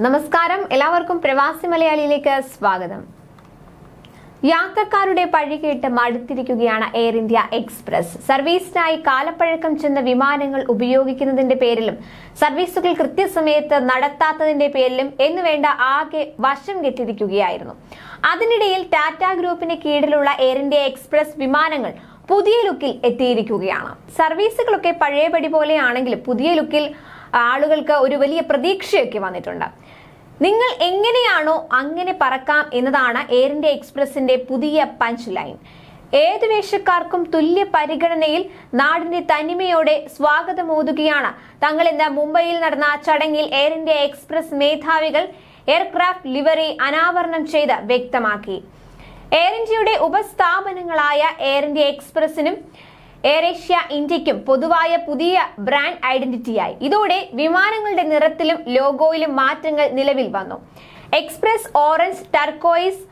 നമസ്കാരം. എല്ലാവർക്കും പ്രവാസി മലയാളിയിലേക്ക് സ്വാഗതം. യാത്രക്കാരുടെ പഴികേട്ട് മടുത്തിരിക്കുകയാണ് എയർ ഇന്ത്യ എക്സ്പ്രസ് സർവീസിനായി കാലപ്പഴക്കം ചെന്ന വിമാനങ്ങൾ ഉപയോഗിക്കുന്നതിന്റെ പേരിലും സർവീസുകൾ കൃത്യസമയത്ത് നടത്താത്തതിന്റെ പേരിലും എന്നുവേണ്ട ആകെ വശം കെട്ടിരിക്കുകയായിരുന്നു. അതിനിടയിൽ ടാറ്റ ഗ്രൂപ്പിന് കീഴിലുള്ള എയർ ഇന്ത്യ എക്സ്പ്രസ് വിമാനങ്ങൾ പുതിയ ലുക്കിൽ എത്തിയിരിക്കുകയാണ്. സർവീസുകളൊക്കെ പഴയപടി പോലെയാണെങ്കിലും പുതിയ ലുക്കിൽ ആളുകൾക്ക് ഒരു വലിയ പ്രതീക്ഷയൊക്കെ വന്നിട്ടുണ്ട്. നിങ്ങൾ എങ്ങനെയാണോ അങ്ങനെ പറക്കാം എന്നതാണ് എയർ ഇന്ത്യ എക്സ്പ്രസിന്റെ പുതിയ പഞ്ച് ലൈൻ ഏത് വേഷക്കാർക്കും തുല്യ പരിഗണനയിൽ നാടിന്റെ തനിമയോടെ സ്വാഗതമോതുകയാണ് തങ്ങൾ ഇന്ന് മുംബൈയിൽ നടന്ന ചടങ്ങിൽ എയർ ഇന്ത്യ എക്സ്പ്രസ് മേധാവികൾ എയർക്രാഫ്റ്റ് ലിവറി അനാവരണം ചെയ്ത് വ്യക്തമാക്കി. എയർ ഇന്ത്യയുടെ ഉപസ്ഥാപനങ്ങളായ എയർ ഇന്ത്യ എക്സ്പ്രസിനും എയർ ഏഷ്യ പൊതുവായ പുതിയ ബ്രാൻഡ് ഐഡന്റിറ്റിയായി. ഇതോടെ വിമാനങ്ങളുടെ നിറത്തിലും ലോഗോയിലും മാറ്റങ്ങൾ നിലവിൽ വന്നു. Express orange turquoise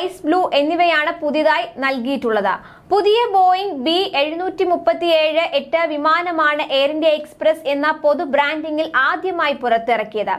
ice blue എന്നിവയാണ് പുതിയതായി നൽകിയിട്ടുള്ളത്. പുതിയ ബോയിംഗ് ബി എഴുന്നൂറ്റി മുപ്പത്തി ഏഴ് എട്ട് വിമാനമാണ് എയർ ഇന്ത്യ എക്സ്പ്രസ് എന്ന പൊതു ബ്രാൻഡിംഗിൽ ആദ്യമായി പുറത്തിറക്കിയത്.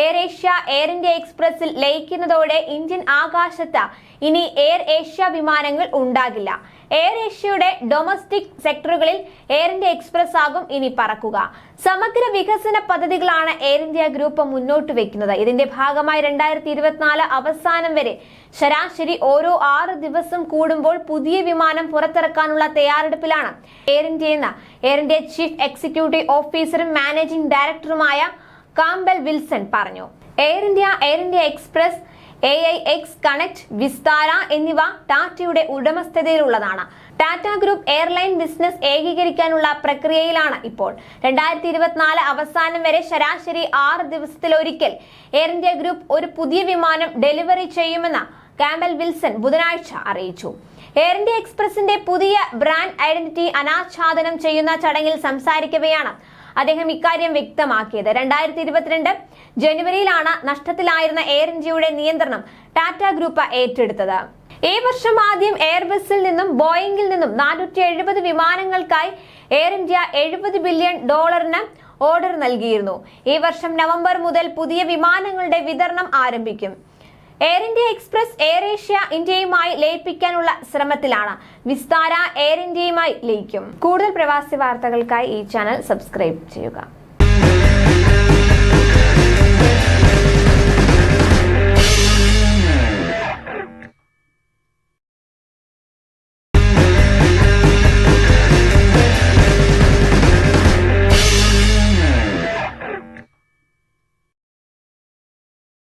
എയർ ഏഷ്യ എയർ ഇന്ത്യ എക്സ്പ്രസിൽ ലയിക്കുന്നതോടെ ഇന്ത്യൻ ആകാശത്ത് ഇനി എയർ ഏഷ്യ വിമാനങ്ങൾ ഉണ്ടാകില്ല. എയർ ഏഷ്യയുടെ ഡൊമസ്റ്റിക് സെക്ടറുകളിൽ എയർ ഇന്ത്യ എക്സ്പ്രസ് ആകും ഇനി പറക്കുക. സമഗ്ര വികസന പദ്ധതികളാണ് എയർ ഇന്ത്യ ഗ്രൂപ്പ് മുന്നോട്ട് വെക്കുന്നത്. ഇതിന്റെ ഭാഗമായി രണ്ടായിരത്തി ഇരുപത്തിനാല് അവസാനം വരെ ശരാശരി ഓരോ ആറ് ദിവസം കൂടുമ്പോൾ പുതിയ വിമാനം പുറത്തിറക്കാനുള്ള തയ്യാറെടുപ്പിലാണ് എയർ ഇന്ത്യ എന്ന. എയർ ഇന്ത്യ ചീഫ് എക്സിക്യൂട്ടീവ് ഓഫീസറും മാനേജിംഗ് ഡയറക്ടറുമായ കാംബൽ വിൽസൺ പറഞ്ഞു. Air India Air India Express A I X connect Vistara എന്നിവ ടാറ്റയുടെ ഉടമസ്ഥതയിലുള്ളതാണ്. ടാറ്റ ഗ്രൂപ്പ് എയർലൈൻ ബിസിനസ് ഏകീകരിക്കാനുള്ള പ്രക്രിയയിലാണ് ഇപ്പോൾ. രണ്ടായിരത്തി ഇരുപത്തിനാല് അവസാനം വരെ ശരാശരി ആറ് ദിവസത്തിലൊരിക്കൽ എയർ ഇന്ത്യ ഗ്രൂപ്പ് ഒരു പുതിയ വിമാനം ഡെലിവറി ചെയ്യുമെന്ന് കാമ്പൽ വിൽസൺ ബുധനാഴ്ച അറിയിച്ചു. എയർ ഇന്ത്യ എക്സ്പ്രസിന്റെ പുതിയ ബ്രാൻഡ് ഐഡന്റിറ്റി അനാച്ഛാദനം ചെയ്യുന്ന ചടങ്ങിൽ സംസാരിക്കവെയാണ് അദ്ദേഹം ഇക്കാര്യം വ്യക്തമാക്കിയത്. രണ്ടായിരത്തി ഇരുപത്തിരണ്ട് ജനുവരിയിലാണ് നഷ്ടത്തിലായിരുന്ന എയർ ഇന്ത്യയുടെ നിയന്ത്രണം ടാറ്റ ഗ്രൂപ്പ് ഏറ്റെടുത്തത്. ഈ വർഷം ആദ്യം എയർബസിൽ നിന്നും ബോയിങ്ങിൽ നിന്നും നാനൂറ്റി എഴുപത് വിമാനങ്ങൾക്കായി എയർ ഇന്ത്യ എഴുപത് ബില്യൺ ഡോളറിന് ഓർഡർ നൽകിയിരുന്നു. ഈ വർഷം നവംബർ മുതൽ പുതിയ വിമാനങ്ങളുടെ വിതരണം ആരംഭിക്കും. Air India Express Air Asia ഇന്ത്യയുമായി ലയിപ്പിക്കാനുള്ള ശ്രമത്തിലാണ്. വിസ്താര എയർ ഇന്ത്യയുമായി ലയിക്കും. കൂടുതൽ പ്രവാസി വാർത്തകൾക്കായി ഈ ചാനൽ സബ്സ്ക്രൈബ് ചെയ്യുക.